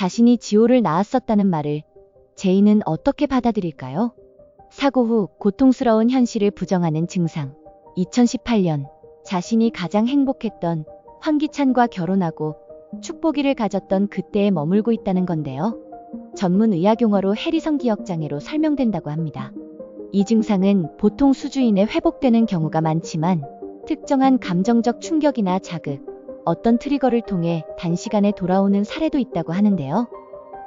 자신이 지호를 낳았었다는 말을 제이는 어떻게 받아들일까요? 사고 후 고통스러운 현실을 부정하는 증상. 2018년 자신이 가장 행복했던 황기찬과 결혼하고 축복이를 가졌던 그때에 머물고 있다는 건데요. 전문 의학 용어로 해리성 기억 장애로 설명된다고 합니다. 이 증상은 보통 수주인에 회복되는 경우가 많지만 특정한 감정적 충격이나 자극, 어떤 트리거를 통해 단시간에 돌아오는 사례도 있다고 하는데요.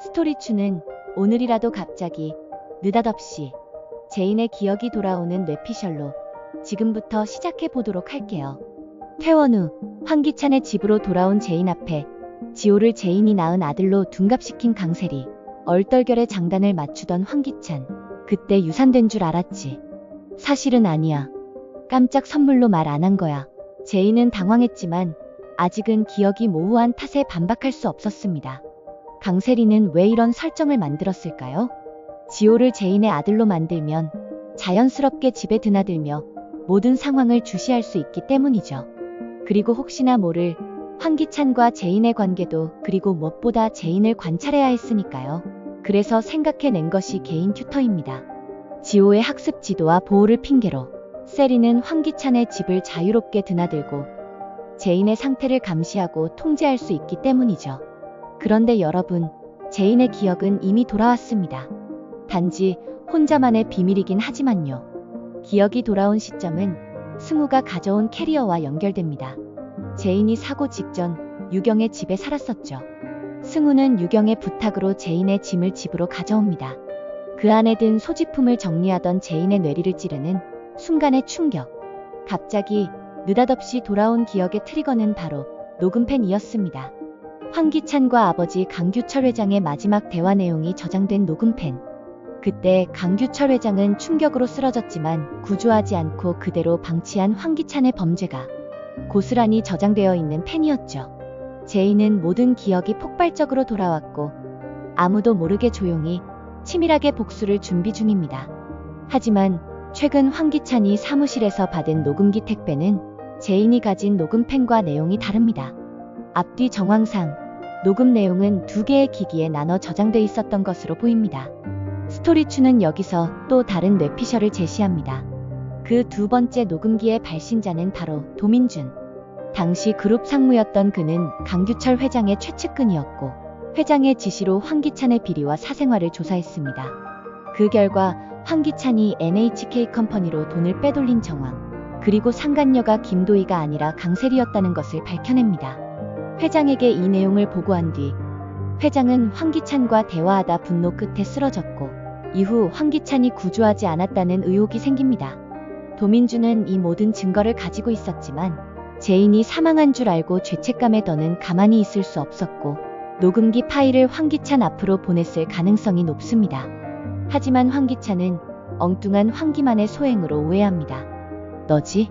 스토리추는 오늘이라도 갑자기 느닷없이 제인의 기억이 돌아오는 뇌피셜로 지금부터 시작해 보도록 할게요. 퇴원 후 황기찬의 집으로 돌아온 제인 앞에 지호를 제인이 낳은 아들로 둔갑시킨 강세리. 얼떨결에 장단을 맞추던 황기찬. 그때 유산된 줄 알았지. 사실은 아니야. 깜짝 선물로 말 안 한 거야. 제인은 당황했지만 아직은 기억이 모호한 탓에 반박할 수 없었습니다. 강세리는 왜 이런 설정을 만들었을까요? 지호를 제인의 아들로 만들면 자연스럽게 집에 드나들며 모든 상황을 주시할 수 있기 때문이죠. 그리고 혹시나 모를 황기찬과 제인의 관계도 그리고 무엇보다 제인을 관찰해야 했으니까요. 그래서 생각해낸 것이 개인 튜터입니다. 지호의 학습 지도와 보호를 핑계로 세리는 황기찬의 집을 자유롭게 드나들고 제인의 상태를 감시하고 통제할 수 있기 때문이죠. 그런데 여러분, 제인의 기억은 이미 돌아왔습니다. 단지 혼자만의 비밀이긴 하지만요. 기억이 돌아온 시점은 승우가 가져온 캐리어와 연결됩니다. 제인이 사고 직전 유경의 집에 살았었죠. 승우는 유경의 부탁으로 제인의 짐을 집으로 가져옵니다. 그 안에 든 소지품을 정리하던 제인의 뇌리를 찌르는 순간의 충격. 갑자기 느닷없이 돌아온 기억의 트리거는 바로 녹음펜이었습니다. 황기찬과 아버지 강규철 회장의 마지막 대화 내용이 저장된 녹음펜. 그때 강규철 회장은 충격으로 쓰러졌지만 구조하지 않고 그대로 방치한 황기찬의 범죄가 고스란히 저장되어 있는 펜이었죠. 제이는 모든 기억이 폭발적으로 돌아왔고 아무도 모르게 조용히 치밀하게 복수를 준비 중입니다. 하지만 최근 황기찬이 사무실에서 받은 녹음기 택배는 제인이 가진 녹음 펜과 내용이 다릅니다. 앞뒤 정황상 녹음 내용은 두 개의 기기에 나눠 저장돼 있었던 것으로 보입니다. 스토리추는 여기서 또 다른 뇌피셜을 제시합니다. 그 두 번째 녹음기의 발신자는 바로 도민준. 당시 그룹 상무였던 그는 강규철 회장의 최측근이었고 회장의 지시로 황기찬의 비리와 사생활을 조사했습니다. 그 결과 황기찬이 NHK 컴퍼니로 돈을 빼돌린 정황, 그리고 상간녀가 김도희가 아니라 강세리였다는 것을 밝혀냅니다. 회장에게 이 내용을 보고한 뒤 회장은 황기찬과 대화하다 분노 끝에 쓰러졌고 이후 황기찬이 구조하지 않았다는 의혹이 생깁니다. 도민주는 이 모든 증거를 가지고 있었지만 제인이 사망한 줄 알고 죄책감에 더는 가만히 있을 수 없었고 녹음기 파일을 황기찬 앞으로 보냈을 가능성이 높습니다. 하지만 황기찬은 엉뚱한 황기만의 소행으로 오해합니다. 너지?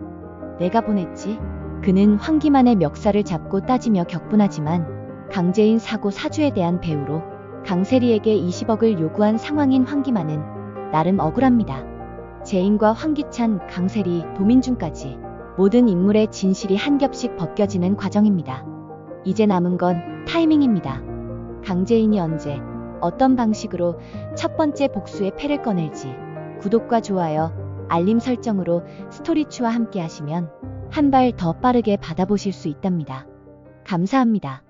내가 보냈지? 그는 황기만의 멱살을 잡고 따지며 격분하지만 강제인 사고 사주에 대한 배우로 강세리에게 20억을 요구한 상황인 황기만은 나름 억울합니다. 제인과 황기찬, 강세리, 도민준까지 모든 인물의 진실이 한 겹씩 벗겨지는 과정입니다. 이제 남은 건 타이밍입니다. 강재인이 언제, 어떤 방식으로 첫 번째 복수의 패를 꺼낼지 구독과 좋아요, 알림 설정으로 스토리추와 함께 하시면 한 발 더 빠르게 받아보실 수 있답니다. 감사합니다.